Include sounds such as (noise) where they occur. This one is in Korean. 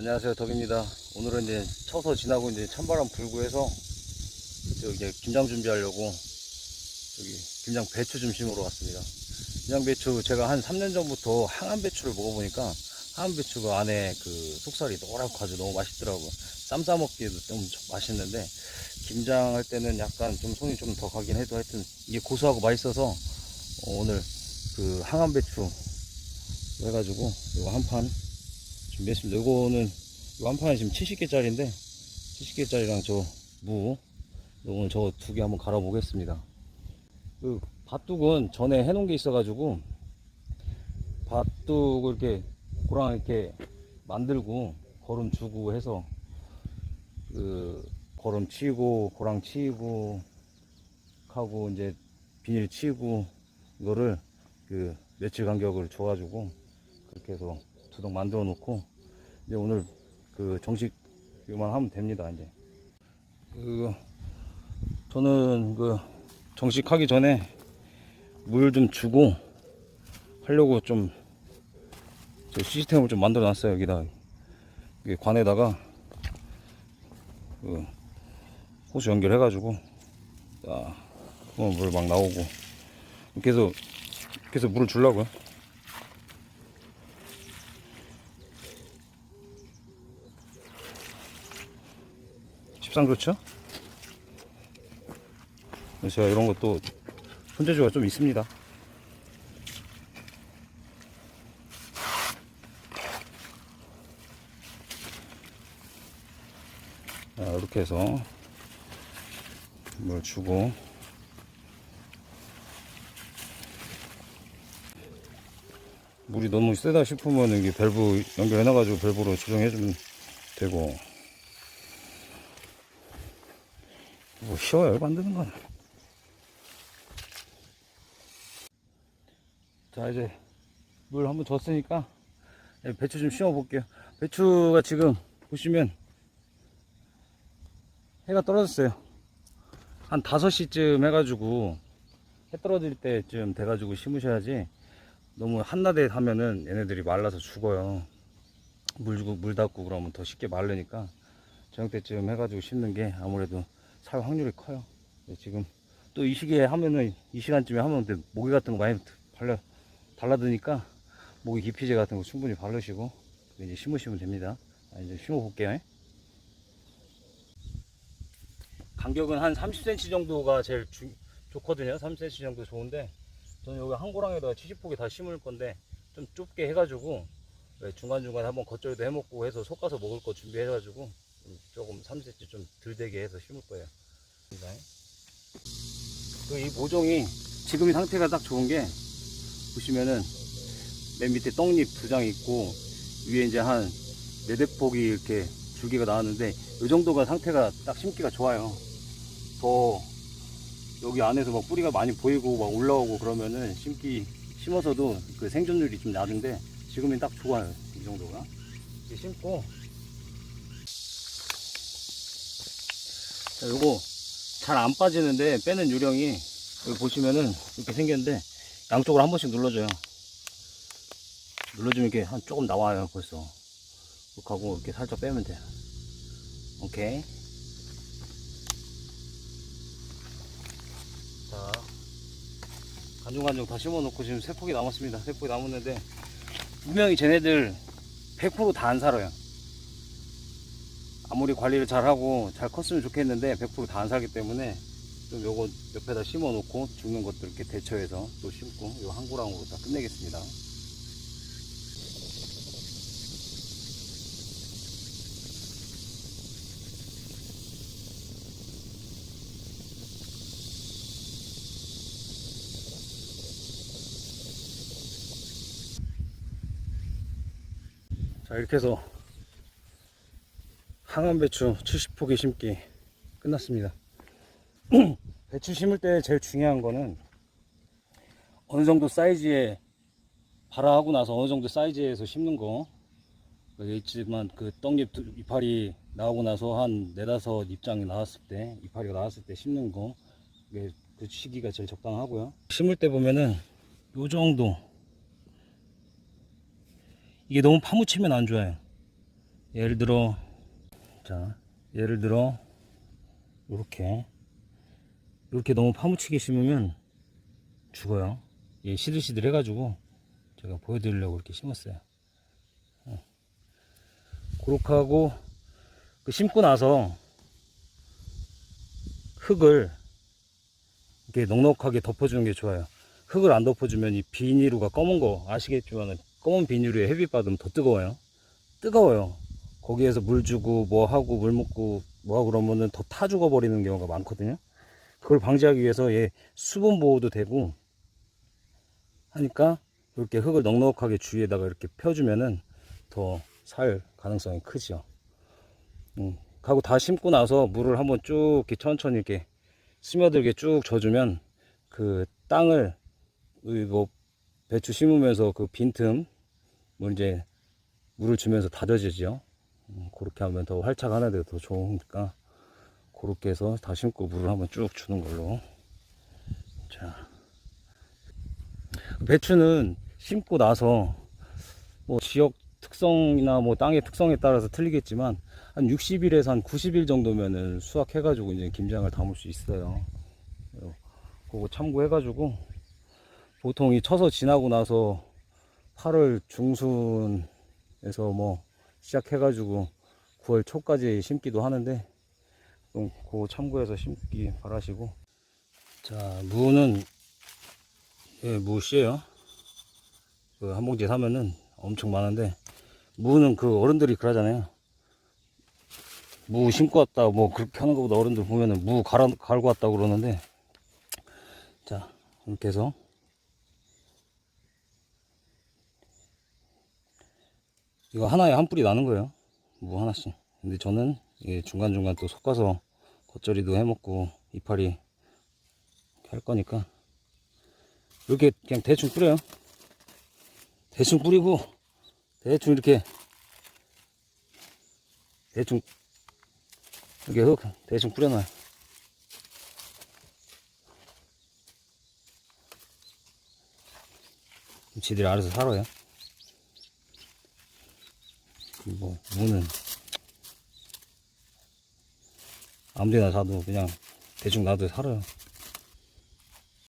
안녕하세요 덕입니다. 오늘은 이제 쳐서 지나고 이제 찬바람 불고 해서 저기 이제 김장 준비하려고 여기 김장 배추 중심으로 왔습니다. 김장 배추 제가 한 3년 전부터 항암 배추를 먹어보니까 항암 배추가 안에 그 속살이 노랗고 아주 너무 맛있더라고요. 쌈 싸 먹기에도 좀 맛있는데 김장 할 때는 약간 좀 손이 좀 더 가긴 해도 하여튼 이게 고소하고 맛있어서 어, 오늘 그 항암 배추 해가지고 이거 한판 준비했습니다. 요거는 요한 판에 지금 70개짜리인데 70개짜리랑 저 무 요거는 저 두 개 한번 갈아 보겠습니다. 그 밭둑은 전에 해놓은 게 있어가지고 밭둑을 이렇게 고랑 이렇게 만들고 거름 주고 해서 그 거름 치고 고랑 치고 하고 이제 비닐 치고 이거를 그 며칠 간격을 줘가지고 그렇게 해서 두둑 만들어 놓고 이제 오늘 그 정식 이만 하면 됩니다 이제. 그 저는 그 정식 하기 전에 물 좀 주고 하려고 좀저 시스템을 좀 만들어 놨어요 여기다. 이게 관에다가 그 호수 연결해 가지고 자물막 나오고. 이렇게 해서 물을 주려고요 십상 좋죠? 그래서 제가 이런 것도 손재주가 좀 있습니다. 자, 이렇게 해서 물 주고 물이 너무 세다 싶으면 이게 밸브 연결해 놔가지고 밸브로 조정해 주면 되고 뭐 쉬워요 만드는 건. 자 이제 물 한번 줬으니까 예, 배추 좀 심어 볼게요. 배추가 지금 보시면 해가 떨어졌어요. 한 5시쯤 해가지고 해 떨어질 때쯤 돼가지고 심으셔야지 너무 한낮에 하면은 얘네들이 말라서 죽어요. 물 주고 물 닫고 그러면 더 쉽게 마르니까 저녁 때쯤 해가지고 심는 게 아무래도 살 확률이 커요. 네, 지금 또 이 시기에 하면은 이 시간쯤에 하면 또 모기 같은 거 많이 발라 달라드니까 모기 기피제 같은 거 충분히 바르시고 이제 심으시면 됩니다. 아, 이제 심어 볼게요. 간격은 한 30cm 정도가 제일 주- 좋거든요. 30cm 정도 좋은데 저는 여기 한 고랑에다가 70폭에 다 심을 건데 좀 좁게 해가지고 네, 중간중간 한번 겉절이도 해먹고 해서 솎아서 먹을 거 준비해가지고 조금 3cm 좀 덜 되게 해서 심을 거예요. 그이 모종이 지금 이 상태가 딱 좋은 게 보시면은 맨 밑에 떡잎 두 장 있고 위에 이제 한 네댓 폭이 이렇게 줄기가 나왔는데 이 정도가 상태가 딱 심기가 좋아요. 더 여기 안에서 막 뿌리가 많이 보이고 막 올라오고 그러면은 심기 심어서도 그 생존율이 좀 낮은데 지금은 딱 좋아요. 이 정도가. 심고 요거 잘 안 빠지는데 빼는 요령이 여기 보시면은 이렇게 생겼는데 양쪽으로 한 번씩 눌러줘요. 눌러주면 이렇게 한 조금 나와요 벌써. 이렇게 하고 이렇게 살짝 빼면 돼요. 오케이. 자, 간중간중 다 심어 놓고 지금 세 폭이 남았습니다. 세 폭이 남았는데 분명히 쟤네들 100%다 안 살아요. 아무리 관리를 잘하고 잘 컸으면 좋겠는데 100%다 안 살기 때문에 좀 요거 옆에다 심어 놓고 죽는 것들 이렇게 대처해서 또 심고 요 한 고랑으로 다 끝내겠습니다. 자 이렇게 해서 항암 배추 70포기 심기 끝났습니다. (clears throat) 배추 심을 때 제일 중요한 거는 어느 정도 사이즈에 발화하고 나서 어느 정도 사이즈에서 심는 거. 여기 있지만 그 떡잎 두- 이파리 나오고 나서 한 네다섯 입장이 나왔을 때 이파리가 나왔을 때 심는 거. 그게 그 시기가 제일 적당하고요. 심을 때 보면은 요 정도. 이게 너무 파묻히면 안 좋아요. 예를 들어 자 예를 들어 이렇게. 이렇게 너무 파묻히게 심으면 죽어요. 얘 시들시들 해가지고 제가 보여드리려고 이렇게 심었어요. 어. 그렇게 하고 그 심고 나서 흙을 이렇게 넉넉하게 덮어주는 게 좋아요. 흙을 안 덮어주면 이 비닐루가 검은 거 아시겠지만 검은 비닐루에 햇빛 받으면 더 뜨거워요. 뜨거워요 거기에서 물 주고 뭐 하고 물 먹고 뭐 하고 그러면은 더 타 죽어 버리는 경우가 많거든요 그걸 방지하기 위해서 얘 수분 보호도 되고 하니까 이렇게 흙을 넉넉하게 주위에다가 이렇게 펴주면은 더 살 가능성이 크죠 음, 하고 다 심고 나서 물을 한번 쭉 이렇게 천천히 이렇게 스며들게 쭉 줘주면 그 땅을 이거 배추 심으면서 그 빈틈 뭐 이제 물을 주면서 다져지죠. 음, 그렇게 하면 더 활착하는데 더 좋으니까 그렇게 해서 다 심고 물을 한번 쭉 주는 걸로. 자, 배추는 심고 나서 뭐 지역 특성이나 뭐 땅의 특성에 따라서 틀리겠지만 한 60일에서 한 90일 정도면은 수확해 가지고 이제 김장을 담을 수 있어요. 어, 그거 참고해 가지고 보통 이 쳐서 지나고 나서 8월 중순에서 뭐 시작해가지고 9월 초까지 심기도 하는데 좀 그거 참고해서 심기 바라시고 자 무는 예, 무 씨예요. 그 한 봉지 사면은 엄청 많은데 무는 그 어른들이 그러잖아요. 무 심고 왔다 뭐 그렇게 하는 것보다 어른들 보면은 무 갈아, 갈고 왔다 그러는데 자 이렇게 해서 이거 하나에 한 뿌리 나는 거예요. 무 하나씩. 근데 저는 중간중간 또 섞어서 겉절이도 해먹고 이파리 할 거니까 이렇게 그냥 대충 뿌려요. 대충 뿌리고 대충 이렇게 대충 이렇게 흙 대충 뿌려놔요. 지들이 알아서 살아요 뭐 무는 아무데나 사도 그냥 대충 놔도 살아요